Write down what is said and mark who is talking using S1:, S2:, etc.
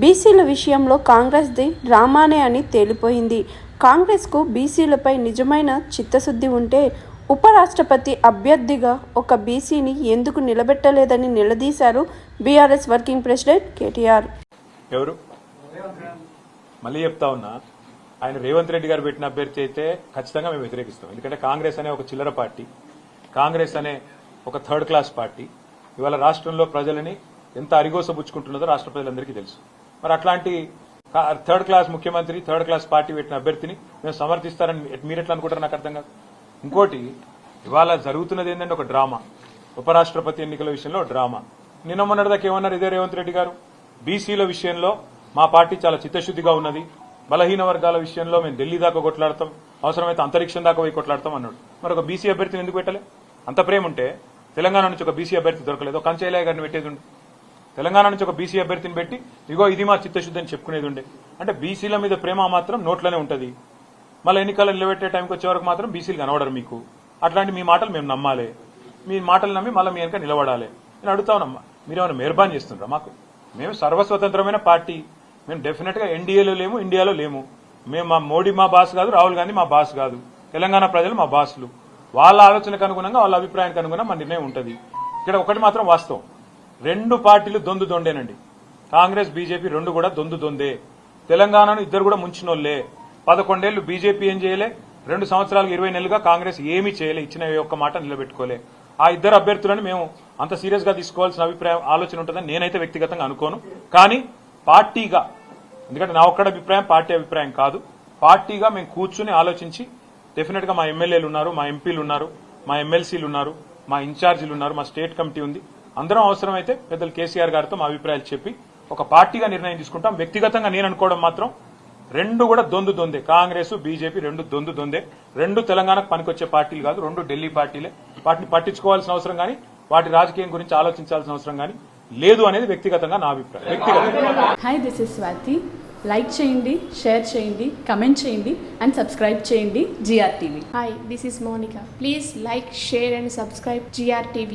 S1: బీసీల విషయంలో కాంగ్రెస్ది డ్రామానే అని తేలిపోయింది. కాంగ్రెస్కు బీసీలపై నిజమైన చిత్తశుద్ధి ఉంటే ఉపరాష్ట్రపతి అభ్యర్థిగా ఒక బీసీని ఎందుకు నిలబెట్టలేదని నిలదీశారు బీఆర్ఎస్ వర్కింగ్ ప్రెసిడెంట్ కేటీఆర్.
S2: ఎవరు? మళ్ళీ చెప్తా ఉన్నా ఆయన రేవంత్ రెడ్డి గారు పెట్టిన అభ్యర్థి అయితే ఖచ్చితంగా మేము వ్యతిరేకిస్తాం. ఎందుకంటే కాంగ్రెస్ అనే ఒక చిల్లర పార్టీ కాంగ్రెస్ అనే ఒక థర్డ్ క్లాస్ పార్టీ. ఇవాళ రాష్ట్రంలో ప్రజలని ఎంత అరిగోసబుచ్చుకుంటున్నదో రాష్ట్ర ప్రజలందరికీ తెలుసు. మరి అట్లాంటి థర్డ్ క్లాస్ ముఖ్యమంత్రి థర్డ్ క్లాస్ పార్టీ పెట్టిన అభ్యర్థిని మేము సమర్థిస్తారని మీరెట్లా అనుకుంటారు నాకు అర్థం కాదు. ఇంకోటి ఇవాళ జరుగుతున్నది ఏంటంటే ఒక డ్రామా. ఉపరాష్ట్రపతి ఎన్నికల విషయంలో డ్రామా. నిన్న మొన్నటిదాకా ఏమన్నారు ఇదే రేవంత్ రెడ్డి గారు? బీసీల విషయంలో మా పార్టీ చాలా చిత్తశుద్ధిగా ఉన్నది. బలహీన వర్గాల విషయంలో మేము ఢిల్లీ దాకా కొట్లాడతాం. అవసరమైతే అంతరిక్షం దాకా పోయి కొట్లాడతాం అన్నాడు. మరి ఒక బీసీ అభ్యర్థిని ఎందుకు పెట్టలే? అంత ప్రేమ ఉంటే తెలంగాణ నుంచి ఒక బీసీ అభ్యర్థి దొరకలేదు. ఒక కంచైలయ్య గారిని పెట్టేది తెలంగాణ నుంచి ఒక బీసీ అభ్యర్థిని పెట్టి ఇగో ఇది మా చిత్తశుద్ధి అని చెప్పుకునేది ఉండే అంటే బీసీల మీద ప్రేమ మాత్రం నోట్లోనే ఉంటుంది. మళ్ళీ ఎన్నికలు నిలబెట్టే టైంకి వచ్చే వరకు మాత్రం బీసీలు కనబడరు మీకు. అట్లాంటి మీ మాటలు మేము నమ్మాలి. మీ మాటలు నమ్మి మళ్ళీ మీ వెనక నిలబడాలి. నేను అడుగుతానమ్మా మీరేమైనా మెహర్బాన్ చేస్తుండ్రా మాకు? మేము సర్వస్వతంత్రమైన పార్టీ. మేము డెఫినెట్గా ఎన్డీఏలో లేము ఇండియాలో లేము. మేము మా మోడీ మా బాస్ కాదు రాహుల్ గాంధీ మా బాస్ కాదు. తెలంగాణ ప్రజలు మా బాసులు. వాళ్ళ ఆలోచనకు అనుగుణంగా వాళ్ళ అభిప్రాయానికి అనుగుణంగా మా నిర్ణయం ఉంటుంది. ఇక్కడ ఒకటి మాత్రం వాస్తవం. రెండు పార్టీలు దొందు దొండేనండి. కాంగ్రెస్ బీజేపీ రెండు కూడా దొందు దొందే. తెలంగాణను ఇద్దరు కూడా ముంచినోళ్ళే పదకొండేళ్ళు బీజేపీ ఏం చేయలే రెండు సంవత్సరాలకు ఇరవై నెలలుగా కాంగ్రెస్ ఏమీ చేయలే ఇచ్చిన ఒక్క మాట నిలబెట్టుకోలే. ఆ ఇద్దరు అభ్యర్థులను మేము అంత సీరియస్గా తీసుకోవాల్సిన అభిప్రాయం ఆలోచన ఉంటుందని నేనైతే వ్యక్తిగతంగా అనుకోను. కానీ పార్టీగా ఎందుకంటే నా ఒక్కడ అభిప్రాయం పార్టీ అభిప్రాయం కాదు. పార్టీగా మేము కూర్చుని ఆలోచించి డెఫినెట్గా మా ఎమ్మెల్యేలు ఉన్నారు మా ఎంపీలు ఉన్నారు మా ఎమ్మెల్సీలు ఉన్నారు మా ఇన్ఛార్జీలు ఉన్నారు మా స్టేట్ కమిటీ ఉంది. అందరం అవసరమైతే పెద్దలు కేసీఆర్ గారితో మా అభిప్రాయాలు చెప్పి ఒక పార్టీగా నిర్ణయం తీసుకుంటాం. వ్యక్తిగతంగా నేను అనుకోవడం మాత్రం రెండు కూడా దొందు దొందే. కాంగ్రెస్ బీజేపీ రెండు దొందు దొందే. రెండు తెలంగాణకు పనికొచ్చే పార్టీలు కాదు రెండు ఢిల్లీ పార్టీలే. వాటిని పట్టించుకోవాల్సిన అవసరం కానీ వాటి రాజకీయం గురించి ఆలోచించాల్సిన అవసరం కానీ లేదు అనేది వ్యక్తిగతంగా నా అభిప్రాయం. వ్యక్తిగతంగా.
S3: Hi this is Swathi like చేయండి షేర్ చేయండి కమెంట్ చేయండి అండ్ సబ్స్క్రైబ్ చేయండి G R
S4: Hi, this is Monica. Please like, share, and subscribe GRTV.